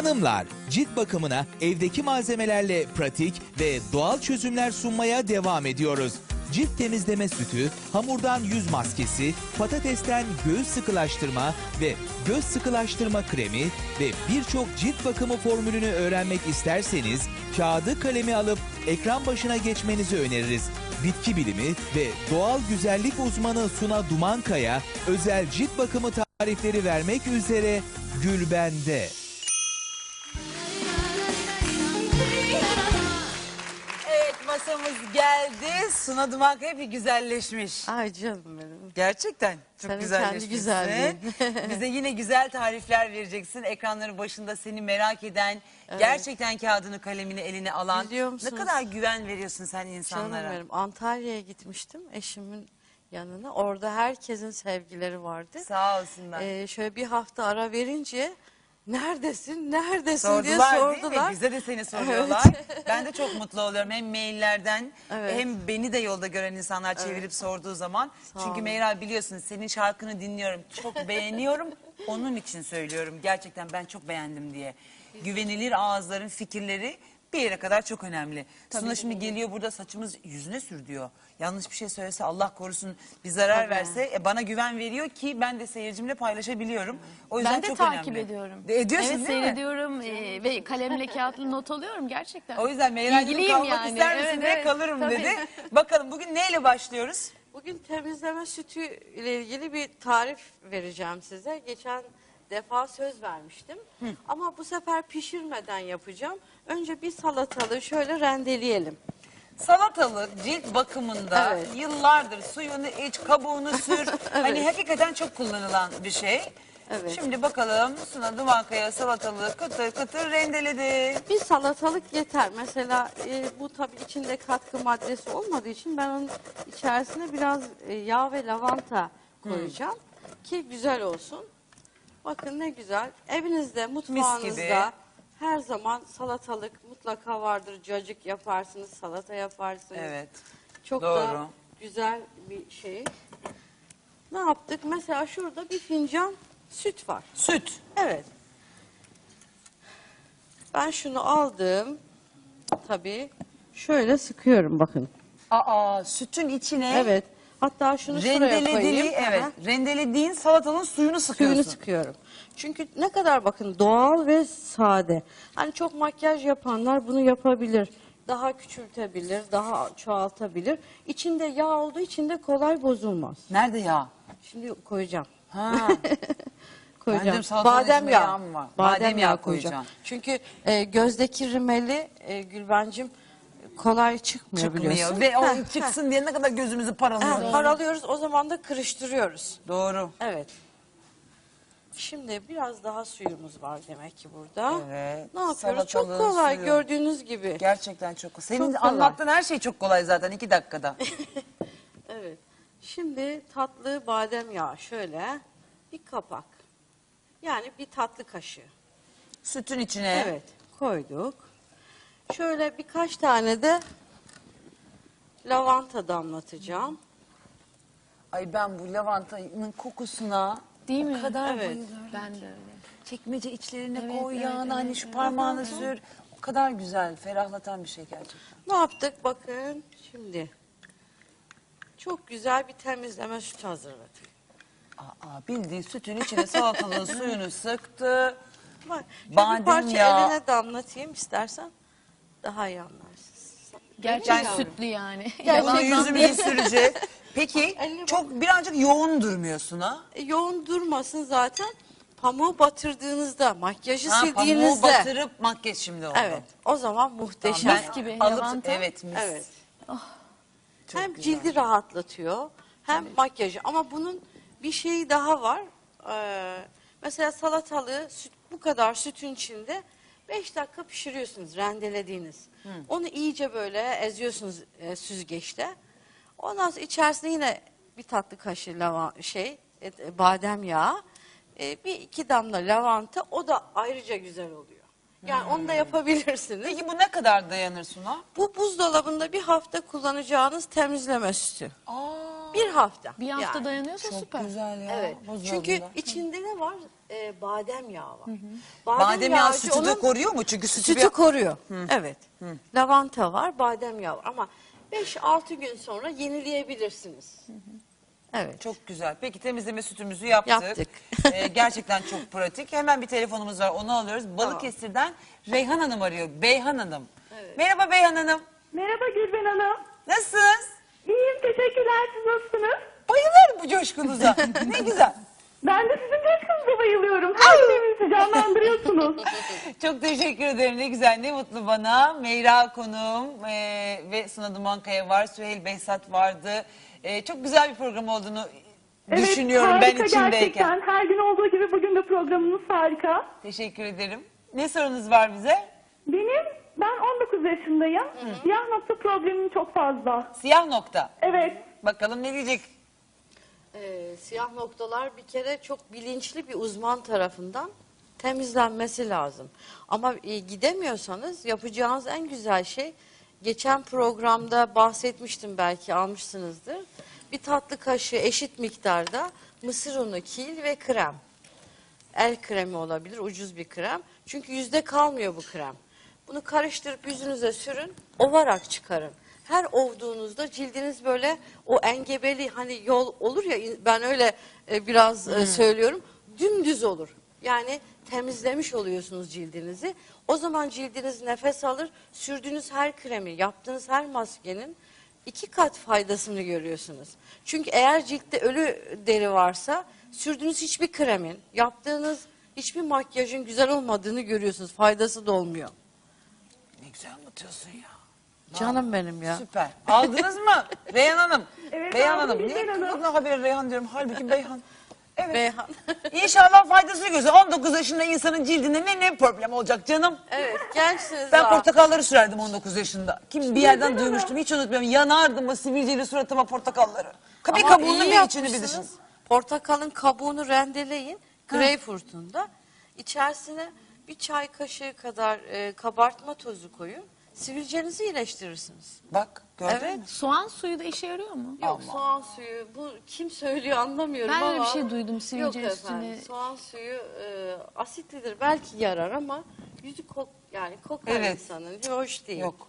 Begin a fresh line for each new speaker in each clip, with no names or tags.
Hanımlar, cilt bakımına evdeki malzemelerle pratik ve doğal çözümler sunmaya devam ediyoruz. Cilt temizleme sütü, hamurdan yüz maskesi, patatesten göğüs sıkılaştırma ve göz sıkılaştırma kremi ve birçok cilt bakımı formülünü öğrenmek isterseniz kağıdı kalemi alıp ekran başına geçmenizi öneririz. Bitki bilimi ve doğal güzellik uzmanı Suna Dumankaya özel cilt bakımı tarifleri vermek üzere Gülben'de.
Masamız geldi. Suna Dumak hep güzelleşmiş.
Ay canım benim.
Gerçekten çok
Senin
güzelleşmişsin.
kendi güzelliğin.
Bize yine güzel tarifler vereceksin. Ekranların başında seni merak eden, gerçekten kağıdını kalemini eline alan.
Biliyor
Ne
musunuz?
kadar güven veriyorsun sen
Canım
insanlara.
benim. Antalya'ya gitmiştim eşimin yanına. Orada herkesin sevgileri vardı.
Sağ olsunlar.
Ee, şöyle bir hafta ara verince neredesin, neredesin diye
Sordular,
sordular.
değil mi? Bize de seni soruyorlar. Ben de çok mutlu oluyorum. Hem maillerden
Evet.
hem beni de yolda gören insanlar çevirip sorduğu zaman. Çünkü. Meyra biliyorsun senin şarkını dinliyorum. Çok beğeniyorum. Onun için söylüyorum. Gerçekten ben çok beğendim diye. Güvenilir ağızların fikirleri bir yere kadar çok önemli. Suna şimdi geliyor burada saçımız yüzüne sür diyor. Yanlış bir şey söylese Allah korusun bir zarar
Tabii.
verse e, bana güven veriyor ki ben de seyircimle paylaşabiliyorum. O yüzden
Ben de
çok
takip
önemli.
ediyorum.
De- ediyorsun
evet,
değil mi?
seyrediyorum e, ve kalemle kağıtla not alıyorum gerçekten.
O yüzden Meyra'cığım
İlgiliyim
kalmak
yani.
ister misin
Evet,
diye
evet.
kalırım
Tabii.
dedi. Bakalım bugün neyle başlıyoruz?
Bugün temizleme sütü ile ilgili bir tarif vereceğim size. Geçen defa söz vermiştim. Ama bu sefer pişirmeden yapacağım. Önce bir salatalığı şöyle rendeleyelim.
Salatalık cilt bakımında
Evet.
yıllardır suyunu iç, kabuğunu sür. Hani hakikaten çok kullanılan bir şey.
Evet.
Şimdi bakalım Suna Dumankaya salatalığı kıtır kıtır rendeledi.
Bir salatalık yeter. Mesela e, bu tabii içinde katkı maddesi olmadığı için ben onun içerisine biraz e, yağ ve lavanta koyacağım ki güzel olsun. Bakın ne güzel. Evinizde, mutfağınızda her zaman salatalık mutlaka vardır. Cacık yaparsınız, salata yaparsınız.
Evet.
Çok
doğru.
da güzel bir şey. Ne yaptık? Mesela şurada bir fincan süt var.
Süt.
Evet. Ben şunu aldım. Tabii şöyle sıkıyorum bakın.
Aa sütün içine
Evet. Hatta şunu şuraya koyayım.
rendelediği evet
Aha.
rendelediğin salatalığın suyunu sıkıyorsun.
Suyunu sıkıyorum. Çünkü ne kadar bakın doğal ve sade. Hani çok makyaj yapanlar bunu yapabilir. Daha küçültebilir, daha çoğaltabilir. İçinde yağ olduğu için de kolay bozulmaz.
Nerede yağ?
Şimdi koyacağım.
Ha.
koyacağım.
salatanın
Badem yağı. Badem,
Badem yağı
koyacağım.
koyacaksın.
Çünkü e, gözdeki rimeli e, Gülbencim kolay çıkmıyor, biliyorsun.
Çıkmıyor. Ve o
Heh,
çıksın diye ne kadar gözümüzü paralıyoruz.
heh, paralıyoruz o zaman da kırıştırıyoruz.
Doğru.
Evet. Şimdi biraz daha suyumuz var demek ki burada.
Evet.
Ne yapıyoruz? Çok kolay
suyu.
gördüğünüz gibi.
Gerçekten çok kolay. Senin
Çok kolay.
anlattığın her şey çok kolay zaten iki dakikada.
Evet. Şimdi tatlı badem yağı şöyle bir kapak. Yani bir tatlı kaşığı.
Sütün içine.
Evet, koyduk. Şöyle birkaç tane de lavanta damlatacağım.
Ay ben bu lavantanın kokusuna
Değil mi?
o kadar
Evet.
bayılıyorum.
Ben de öyle.
Çekmece içlerine
Evet,
koy
evet,
yağını hani
evet,
şu
evet.
parmağını sür. O kadar güzel, ferahlatan bir şey gerçekten.
Ne yaptık bakın şimdi. Çok güzel bir temizleme sütü hazırladık.
Aa, bildiğin sütün içine salatalığın suyunu sıktı.
Bak, şöyle
Badem
bir parça
yağı.
eline damlatayım istersen daha iyi anlarsın.
Gerçekten
Yani-
sütlü yani. Yalan
yüzüme iyi süreceğiz. Peki
Eline bak.
çok birazcık yoğun durmuyorsun ha?
E, yoğun durmasın zaten. Pamuğu batırdığınızda, makyajı
Ha, pamuğu
sildiğinizde.
batırıp makyaj şimdi oldu.
Evet, o zaman
Tamam,
muhteşem.
Mis gibi,
alıp,
lavanta.
Evet mis.
Evet.
Çok
hem
güzel.
cildi rahatlatıyor hem makyajı. Ama bunun bir şeyi daha var. Ee, mesela salatalığı süt, bu kadar sütün içinde 5 dakika pişiriyorsunuz rendelediğiniz. Onu iyice böyle eziyorsunuz e, süzgeçte. Ondan sonra içerisine yine bir tatlı kaşığı lava, şey e, e, badem yağı, e, bir iki damla lavanta o da ayrıca güzel oluyor. Yani onu da yapabilirsiniz.
Peki bu ne kadar dayanır Suna?
Bu buzdolabında bir hafta kullanacağınız temizleme sütü.
Aa,
Bir hafta.
Bir hafta
yani.
dayanıyorsa süper.
Güzel ya.
Evet.
buzdolabında.
Çünkü içinde ne var? Ee, badem yağı var.
Badem yağı
yağı
sütü de
onun-
koruyor mu? Çünkü sütü,
Sütü
bir-
koruyor. Evet. Lavanta var, badem yağı var. Ama 5-6 gün sonra yenileyebilirsiniz. Evet.
Çok güzel. Peki temizleme sütümüzü yaptık.
Yaptık.
Ee, gerçekten çok pratik. Hemen bir telefonumuz var onu alıyoruz. Balıkesir'den Reyhan Hanım arıyor. Beyhan Hanım. Merhaba Beyhan Hanım.
Merhaba Gülben Hanım.
Nasılsınız?
İyiyim teşekkürler siz nasılsınız?
Bayılırım bu coşkunuza. ne güzel.
Ben de sizin coşkunuza bayılıyorum. Her günümüzü canlandırıyorsunuz.
Çok teşekkür ederim. Ne güzel, ne mutlu bana. Meyra konuğum e, ve Suna Dumankaya var. Süheyl Behzat vardı. E, çok güzel bir program olduğunu düşünüyorum ben
harika
içindeyken.
Gerçekten her gün olduğu gibi bugün de programınız harika.
Teşekkür ederim. Ne sorunuz var bize?
Benim, ben 19 yaşındayım. Siyah nokta problemim çok fazla.
Siyah nokta.
Evet,
Bakalım ne diyecek?
Ee, siyah noktalar bir kere çok bilinçli bir uzman tarafından temizlenmesi lazım. Ama e, gidemiyorsanız yapacağınız en güzel şey geçen programda bahsetmiştim belki almışsınızdır. Bir tatlı kaşığı eşit miktarda mısır unu, kil ve krem. El kremi olabilir, ucuz bir krem. Çünkü yüzde kalmıyor bu krem. Bunu karıştırıp yüzünüze sürün, ovarak çıkarın. Her ovduğunuzda cildiniz böyle o engebeli hani yol olur ya ben öyle e, biraz e, söylüyorum. Dümdüz olur. Yani temizlemiş oluyorsunuz cildinizi. O zaman cildiniz nefes alır. Sürdüğünüz her kremi, yaptığınız her maskenin iki kat faydasını görüyorsunuz. Çünkü eğer ciltte ölü deri varsa sürdüğünüz hiçbir kremin, yaptığınız hiçbir makyajın güzel olmadığını görüyorsunuz. Faydası da olmuyor.
Ne güzel anlatıyorsun ya.
Canım benim ya.
Süper. Aldınız mı? Reyhan Hanım.
Evet,
Beyhan
aldım,
Hanım. Niye
Hanım.
kılığına haber Reyhan diyorum. Halbuki Beyhan. Evet.
Beyhan.
İnşallah faydasını görsün. 19 yaşında insanın cildinde ne ne problem olacak canım.
evet gençsiniz
Ben
daha.
portakalları sürerdim 19 yaşında. Kim bir yerden duymuştum hiç unutmuyorum. Yanardım o sivilceli suratıma portakalları. Bir
Ama
kabuğunu
iyi
bir içini bir
yapmışsınız.
dışını.
Portakalın kabuğunu rendeleyin. Greyfurt'un da. İçerisine bir çay kaşığı kadar e, kabartma tozu koyun. Sivilcenizi iyileştirirsiniz.
Bak gördün
Evet.
mü?
Soğan suyu da işe yarıyor mu?
Yok soğan suyu bu kim söylüyor anlamıyorum
Ben
ama.
öyle bir şey duydum, sivilce
Yok
üstüne.
efendim soğan suyu e, asitlidir belki yarar ama yüzü kok yani kokar
Evet.
insanın hoş değil.
Yok.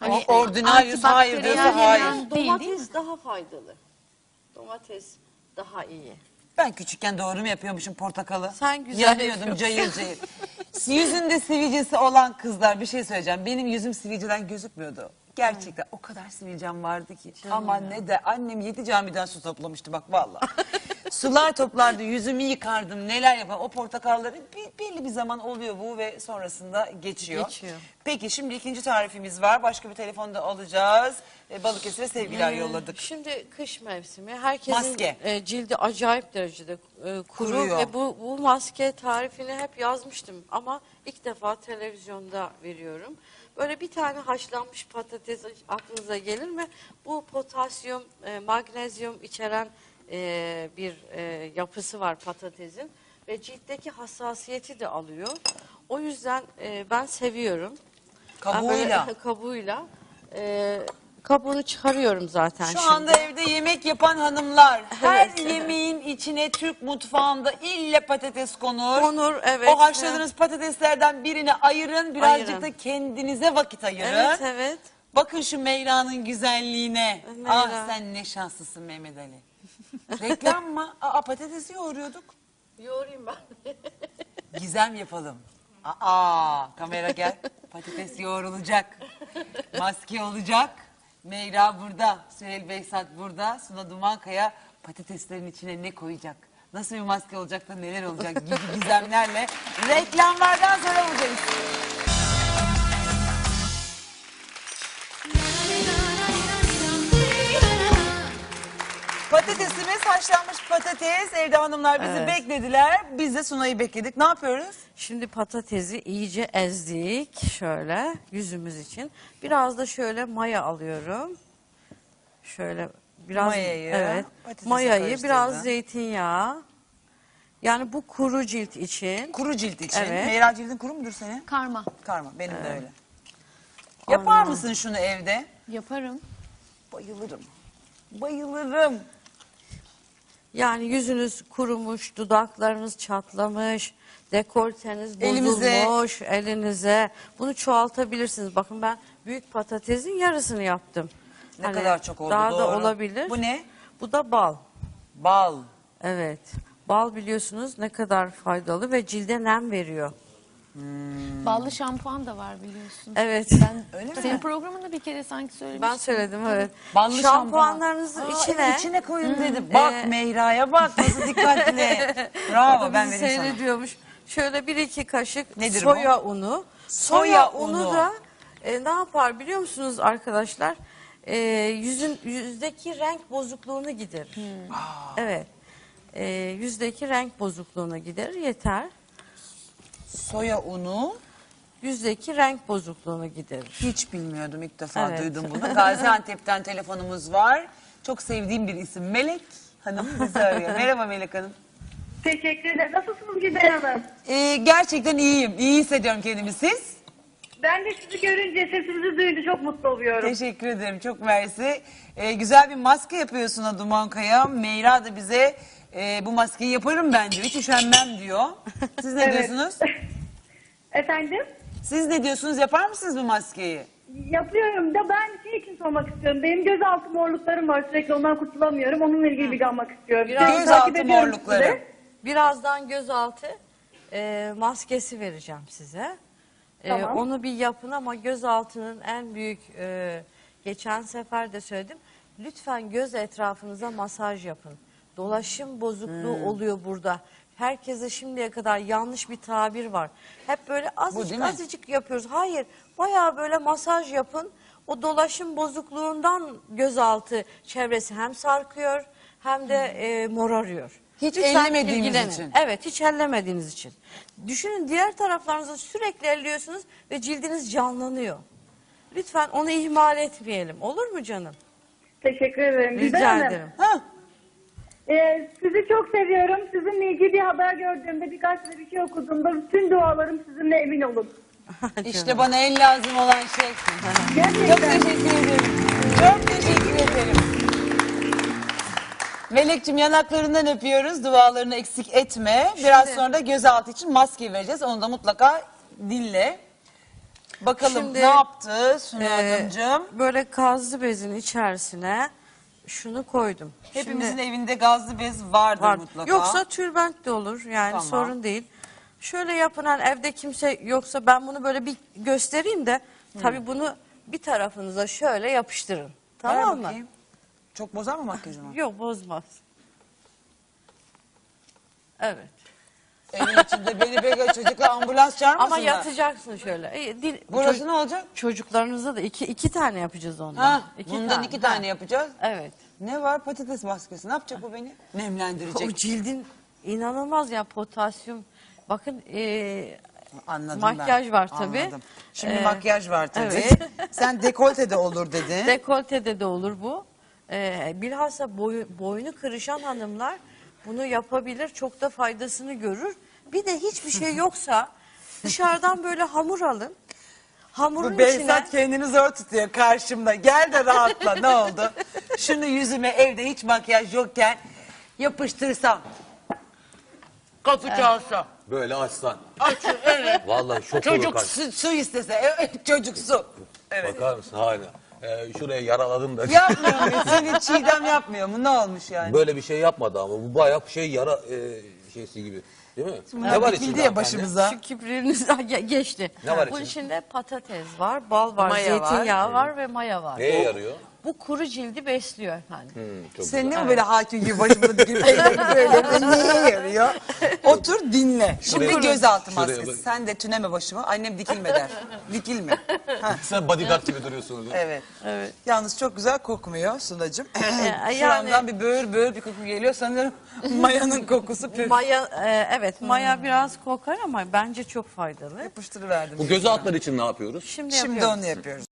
Hani,
o ordinaryus hayır diyorsa
antibakteri
hayır.
yani- Değil, değil
Domates daha faydalı. Domates daha iyi.
Ben küçükken doğru mu yapıyormuşum portakalı?
Sen güzel
Yanıyordum
yapıyorsun.
cayır cayır. Yüzünde sivilcesi olan kızlar bir şey söyleyeceğim. Benim yüzüm sivilceden gözükmüyordu. Gerçekten o kadar sivilcem vardı ki. Aman ne de annem yedi camiden su toplamıştı bak vallahi. Sular toplardı yüzümü yıkardım neler yaparım. O portakalları bir, belli bir zaman oluyor bu ve sonrasında geçiyor.
Geçiyor.
Peki şimdi ikinci tarifimiz var. Başka bir telefonda alacağız. E, Balıkesir'e sevgiler yolladık.
Şimdi kış mevsimi. Herkesin
Maske.
e, cildi acayip derecede e, kuru
Kuruyor.
ve bu, bu maske tarifini hep yazmıştım ama ilk defa televizyonda veriyorum. Böyle bir tane haşlanmış patates aklınıza gelir mi? Bu potasyum, e, magnezyum içeren e, bir e, yapısı var patatesin ve ciltteki hassasiyeti de alıyor. O yüzden e, ben seviyorum. Ben böyle
Kabuğuyla.
kabuğuyla. E, kabuğunu çıkarıyorum zaten
Şu
şimdi.
anda evde yemek yapan hanımlar her
Evet.
yemeğin içine Türk mutfağında ille patates konur.
Konur, evet.
O haşladığınız patateslerden birini ayırın birazcık
Ayırın.
da kendinize vakit ayırın.
Evet evet.
Bakın şu Meyra'nın güzelliğine.
Meyra.
Ah sen ne şanslısın Mehmet Ali. Reklam mı? Aa patatesi yoğuruyorduk.
Yoğurayım ben.
Gizem yapalım. Aa kamera gel. Patates yoğrulacak. Maske olacak. Meyra burada. Süheyl Behzat burada. Suna Dumankaya patateslerin içine ne koyacak? Nasıl bir maske olacak da neler olacak gibi gizemlerle reklamlardan sonra buradayız. Patatesimiz haşlanmış patates. Evde hanımlar bizi
Evet.
beklediler. Biz de Sunay'ı bekledik. Ne yapıyoruz?
Şimdi patatesi iyice ezdik şöyle yüzümüz için. Biraz da şöyle maya alıyorum. Şöyle biraz
Mayayı
evet.
patatese
Mayayı biraz zeytinyağı. Yani bu kuru cilt için.
Kuru cilt için.
Evet.
Meyra cildin kuru mudur senin?
Karma.
Karma. Benim de öyle. Yapar mısın şunu evde?
Yaparım.
Bayılırım. Bayılırım.
Yani yüzünüz kurumuş, dudaklarınız çatlamış, dekolteniz
Elimize.
bozulmuş, elinize. Bunu çoğaltabilirsiniz. Bakın ben büyük patatesin yarısını yaptım.
Ne kadar çok oldu,
Daha da
doğru.
olabilir.
Bu ne?
Bu da bal.
Bal.
Evet. Bal biliyorsunuz ne kadar faydalı ve cilde nem veriyor.
Ballı şampuan da var biliyorsun.
Evet.
Ben
Öyle mi?
senin programında bir kere sanki söylemiştim.
Ben söyledim evet.
Ballı
Şampuanlarınızın
şampuan. Aa,
içine
evet, içine koyun dedi. Bak
Ee,
Mehra'ya bak nasıl dikkatli. Bravo ben
bizi
vereyim sana.
seyrediyormuş. Şöyle bir iki kaşık
Nedir
soya unu.
Soya
Soya, unu.
unu.
da e, ne yapar biliyor musunuz arkadaşlar? E, yüzün yüzdeki renk bozukluğunu giderir. Evet. E, yüzdeki renk bozukluğunu giderir yeter.
Soya unu.
Yüzdeki renk bozukluğunu giderir.
Hiç bilmiyordum ilk defa
Evet.
duydum bunu. Gaziantep'ten telefonumuz var. Çok sevdiğim bir isim. Melek Hanım bizi arıyor. Merhaba Melek Hanım.
Teşekkür ederim. Nasılsınız Gülben Hanım?
Ee, gerçekten iyiyim. İyi hissediyorum kendimi. Siz?
Ben de sizi görünce, sesinizi duyunca çok mutlu oluyorum.
Teşekkür ederim. Çok mersi. Ee, güzel bir maske yapıyorsun ha Duman Kaya. Meyra da bize e, bu maskeyi yaparım ben diyor. Hiç üşenmem diyor. Siz ne
Evet.
diyorsunuz?
Efendim?
Siz ne diyorsunuz? Yapar mısınız bu maskeyi?
Yapıyorum da ben şey için sormak istiyorum. Benim gözaltı morluklarım var sürekli ondan kurtulamıyorum. Onunla ilgili bilgi almak istiyorum.
Biraz-
Sizi
Gözaltı
ediyorum
morlukları.
sizi.
Birazdan gözaltı e, maskesi vereceğim size. E,
Tamam.
onu bir yapın ama gözaltının en büyük e, geçen sefer de söyledim. Lütfen göz etrafınıza masaj yapın. Dolaşım bozukluğu
Hmm.
oluyor burada. Herkese şimdiye kadar yanlış bir tabir var. Hep böyle azıcık
mi?
azıcık yapıyoruz. Hayır, bayağı böyle masaj yapın. O dolaşım bozukluğundan gözaltı çevresi hem sarkıyor hem de e, morarıyor.
Hiç
Lütfen
ellemediğimiz
ilgilenin.
için.
Evet hiç ellemediğiniz için. Düşünün diğer taraflarınızı sürekli elliyorsunuz ve cildiniz canlanıyor. Lütfen onu ihmal etmeyelim. Olur mu canım?
Teşekkür ederim.
Rica
Hanım,
ederim.
Ha?
E, sizi çok seviyorum. Sizinle ilgili bir haber gördüğümde, birkaç da bir şey okuduğumda bütün dualarım sizinle emin olun.
İşte bana en lazım olan şey. Çok
Gerçekten.
teşekkür ederim. Çok teşekkür ederim. Melek'cim yanaklarından öpüyoruz. Dualarını eksik etme. Biraz sonra da gözaltı için maske vereceğiz. Onu da mutlaka dinle. Bakalım
Şimdi,
ne yaptı Sunu
Ee,
Hanımcığım?
böyle kazlı bezin içerisine şunu koydum.
Hepimizin
Şimdi
evinde gazlı bez vardır
var.
mutlaka.
Yoksa tülbent de olur yani
Tamam.
sorun değil. Şöyle yapın hani evde kimse yoksa ben bunu böyle bir göstereyim de tabii bunu bir tarafınıza şöyle yapıştırın.
Ver
Tamam mı?
bakayım. Çok bozar mı makyajımı?
Yok bozmaz. Evet.
Evin içinde beni böyle çocukla ambulans çağırmasınlar.
Ama yatacaksın şöyle. E, dil,
Burası ne olacak?
Çocuklarınıza da iki, iki tane yapacağız ondan.
Ha,
İki
bundan iki tane
Ha,
yapacağız.
Evet.
Ne var? Patates maskesi. Ne yapacak o beni? Nemlendirecek.
O cildin inanılmaz ya potasyum. Bakın e,
Anladım
Makyaj
ben.
var tabii.
Anladım. Şimdi
Ee,
makyaj var tabii.
evet.
Sen dekolte de olur dedin.
dekoltede de olur bu. E, bilhassa boyu, boynu kırışan hanımlar bunu yapabilir. Çok da faydasını görür. Bir de hiçbir şey yoksa dışarıdan böyle hamur alın. Hamurun
Bu Behzat
içine
kendini zor tutuyor karşımda. Gel de rahatla ne oldu? Şunu yüzüme evde hiç makyaj yokken yapıştırsam. Kapı çalsa.
Böyle açsan.
Aç evet.
Vallahi şok olur
Çocuk
karşı.
su, su istese. Evet çocuk su. Evet.
Bakar mısın haline? Ee, şuraya yaraladım da.
Yapmıyor mu? Seni Çiğdem yapmıyor mu? Ne olmuş yani?
Böyle bir şey yapmadı ama bu bayağı bir şey yara e, şeysi gibi. Değil mi?
Bunlar dikildi ya
hanımefendi?
başımıza.
şu kipriniz Ge- geçti.
Ne var
Bunun
içinde?
içinde patates var, bal var,
Maya var.
zeytinyağı var. ve maya var.
Neye yarıyor?
Bu kuru cildi besliyor efendim.
Hmm,
Senin ne mi böyle hakim gibi başımda ellerini böyle neye yarıyor? Otur dinle. Şimdi
Şuraya-
gözaltı
şuraya
maskesi.
bak.
Sen de tüneme başıma. Annem dikilme der. Dikilme. Ha,
Sen bodyguard gibi duruyorsun orada.
evet.
Evet.
Yalnız çok güzel kokmuyor Sunacığım.
Ee,
Şuramdan
yani-
bir böğür böğür bir koku geliyor. Sanırım mayanın kokusu püf.
Maya e, evet maya biraz kokar ama bence çok faydalı.
Yapıştırıverdim.
Bu göz altları için ne yapıyoruz?
Şimdi,
Şimdi onu yapıyoruz.